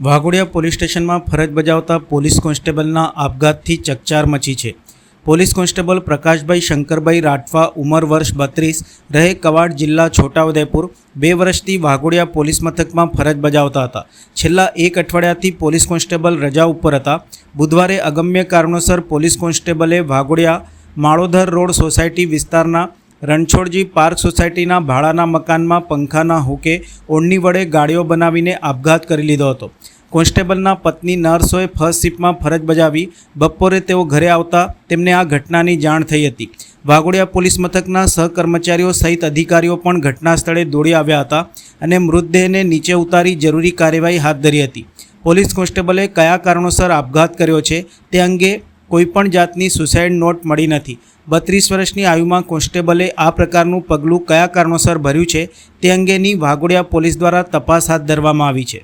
Waghodia police સ્ટેશનમાં ફરજ બજાવતા પોલીસ કોન્સ્ટેબલના આપઘાતથી ચકચાર મચી છે. પોલીસ કોન્સ્ટેબલ પ્રકાશભાઈ શંકરભાઈ રાઠવા ઉંમર વર્ષ બત્રીસ, રહે કવાડ જિલ્લા છોટાઉદેપુર, બે વર્ષથી વાઘોડિયા પોલીસ મથકમાં ફરજ બજાવતા હતા. છેલ્લા એક અઠવાડિયાથી પોલીસ કોન્સ્ટેબલ રજા ઉપર હતા. બુધવારે અગમ્ય કારણોસર પોલીસ કોન્સ્ટેબલે વાઘોડિયા માળોધર રોડ સોસાયટી વિસ્તારના રણછોડજી પાર્ક સોસાયટીના ભાડાના મકાનમાં પંખાના હુકે ઓળની વડે ગાડીઓ બનાવીને આપઘાત કરી લીધો હતો. કોન્સ્ટેબલના પત્ની નર્સોએ ફર્સ્ટ શિફ્ટમાં ફરજ બજાવી બપોરે તેઓ ઘરે આવતા તેમને આ ઘટનાની જાણ થઈ હતી. વાઘોડિયા પોલીસ મથકના સહકર્મચારીઓ સહિત અધિકારીઓ પણ ઘટના સ્થળે દોડી આવ્યા હતા અને મૃતદેહને નીચે ઉતારી જરૂરી કાર્યવાહી હાથ ધરી હતી. પોલીસ કોન્સ્ટેબલે કયા કારણોસર આપઘાત કર્યો છે તે અંગે કોઈપણ જાતની સુસાઇડ નોટ મળી નથી. બત્રીસ વર્ષની આયુમાં કોન્સ્ટેબલે આ પ્રકારનું પગલું કયા કારણોસર ભર્યું છે તે અંગેની વાઘોડિયા પોલીસ દ્વારા તપાસ હાથ ધરવામાં આવી છે.